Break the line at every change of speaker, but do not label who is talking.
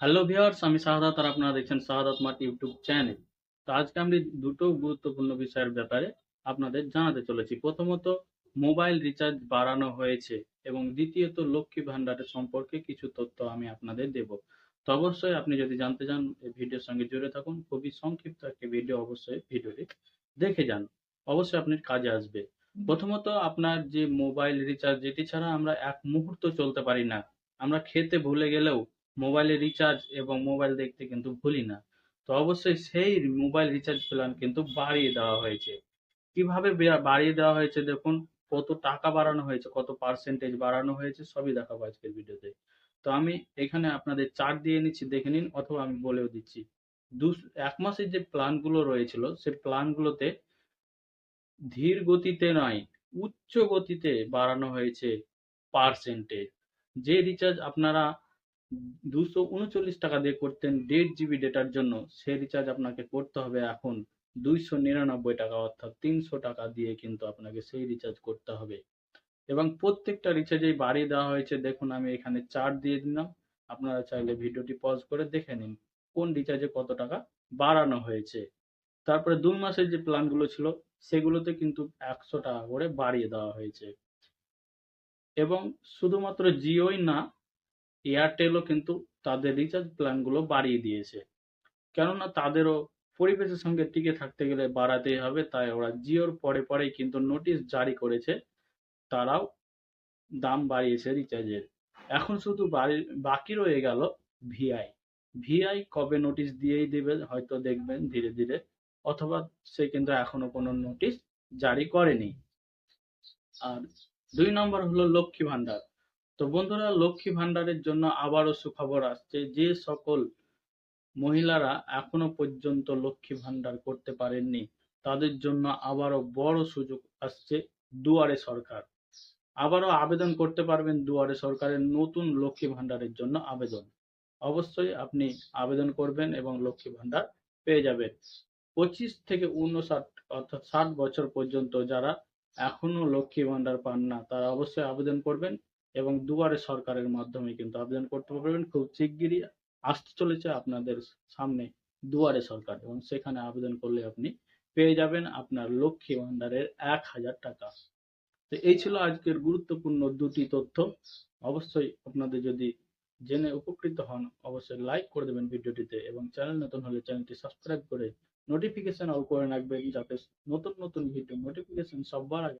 Hello viewers আমি শাহাদাত আর আপনারা দেখছেন শাহাদাত মার্ট ইউটিউব চ্যানেল। তো আজকে আমি দুটো গুরুত্বপূর্ণ বিষয়ের ব্যাপারে আপনাদের জানাতে চলেছি। প্রথমত, মোবাইল রিচার্জ বাড়ানো হয়েছে এবং দ্বিতীয়ত, লক্ষ্মী ভান্ডারের সম্পর্কে কিছু তথ্য আমি আপনাদের দেব। তো অবশ্যই আপনি যদি জানতে চান, এই ভিডিওর সঙ্গে জুড়ে থাকুন। খুবই সংক্ষিপ্ত একটি ভিডিও, অবশ্যই ভিডিওটি দেখে যান। অবশ্যই আপনার কাজে আসবে। প্রথমত, আপনার যে মোবাইল রিচার্জ, যেটি ছাড়া আমরা এক মুহূর্ত চলতে পারি না। আমরা খেতে ভুলে গেলেও মোবাইলে রিচার্জ এবং মোবাইল দেখতে কিন্তু ভুলি না। তো অবশ্যই সেই মোবাইল রিচার্জ প্ল্যান কিন্তু বাড়িয়ে দেওয়া হয়েছে। কীভাবে বাড়িয়ে দেওয়া হয়েছে দেখুন, কত টাকা বাড়ানো হয়েছে, কত পার্সেন্টেজ বাড়ানো হয়েছে, সবই দেখাবো আজকের ভিডিওতে। তো আমি এখানে আপনাদের চার্ট দিয়ে নিচ্ছি, দেখে নিন, অথবা আমি বলেও দিচ্ছি। দু এক মাসের যে প্ল্যানগুলো রয়েছিল, সে প্ল্যানগুলোতে ধীর গতিতে নয়, উচ্চ গতিতে বাড়ানো হয়েছে পার্সেন্টেজ যে রিচার্জ আপনারা দুশো উনচল্লিশ টাকা দিয়ে করতেন দেড় জিবি ডেটার জন্য। সে রিচার্জ আপনাকে করতে হবে এখন দুইশো নিরানব্বই টাকা, অর্থাৎ তিনশো টাকা দিয়ে কিন্তু আপনাকে সেই রিচার্জ করতে হবে। এবং প্রত্যেকটা রিচার্জেই বাড়িয়ে দেওয়া হয়েছে। দেখুন, আমি এখানে চার্ট দিয়ে দিলাম। আপনারা চাইলে ভিডিওটি পজ করে দেখে নিন কোন রিচার্জে কত টাকা বাড়ানো হয়েছে। তারপরে দুই মাসের যে প্ল্যানগুলো ছিল, সেগুলোতে কিন্তু একশো টাকা করে বাড়িয়ে দেওয়া হয়েছে। এবং শুধুমাত্র জিওই না এয়ারটেলও কিন্তু তাদের রিচার্জ প্ল্যানগুলো বাড়িয়ে দিয়েছে। কেননা তাদেরও পরিবেশের সঙ্গে টিকে থাকতে গেলে বাড়াতেই হবে, তাই ওরা জিওর পরে পরেই কিন্তু নোটিশ জারি করেছে, তারাও দাম বাড়িয়েছে রিচার্জের এখন শুধু বাকি রয়ে গেল ভিআই ভিআই কবে নোটিশ দিয়েই দেবে হয়তো দেখবেন ধীরে ধীরে, অথবা সে কিন্তু এখনও কোনো নোটিশ জারি করেনি। আর দুই নম্বর হলো লক্ষ্মী ভান্ডার। তো বন্ধুরা, লক্ষ্মী ভান্ডারের জন্য আবারও সুখবর আসছে। যে সকল মহিলারা এখনও পর্যন্ত লক্ষ্মী ভান্ডার করতে পারেননি, তাদের জন্য আবারও বড় সুযোগ আসছে দুয়ারে সরকার। আবারও আবেদন করতে পারবেন দুয়ারে সরকারের নতুন লক্ষ্মী ভান্ডারের জন্য আবেদন। অবশ্যই আপনি আবেদন করবেন এবং লক্ষ্মী ভান্ডার পেয়ে যাবেন। পঁচিশ থেকে উনষাট অর্থাৎ ষাট বছর পর্যন্ত যারা এখনও লক্ষ্মী ভান্ডার পান না, তারা অবশ্যই আবেদন করবেন। এবং দুয়ারে সরকারের মাধ্যমে কিন্তু আবেদন করতে পারবেন। খুব শিগগিরই আসতে চলেছে আপনাদের সামনে দুয়ারে সরকার এবং সেখানে আবেদন করলে আপনি পেয়ে যাবেন আপনার লক্ষ্মী ভান্ডারের এক হাজার টাকা। তো এই ছিল আজকের গুরুত্বপূর্ণ দুটি তথ্য। অবশ্যই আপনাদের যদি জেনে উপকৃত হন, অবশ্যই লাইক করে দেবেন ভিডিওটিতে এবং চ্যানেল নতুন হলে চ্যানেলটি সাবস্ক্রাইব করে নোটিফিকেশন অল করে রাখবেন যাতে নতুন নতুন ভিডিও নোটিফিকেশন সবার আগে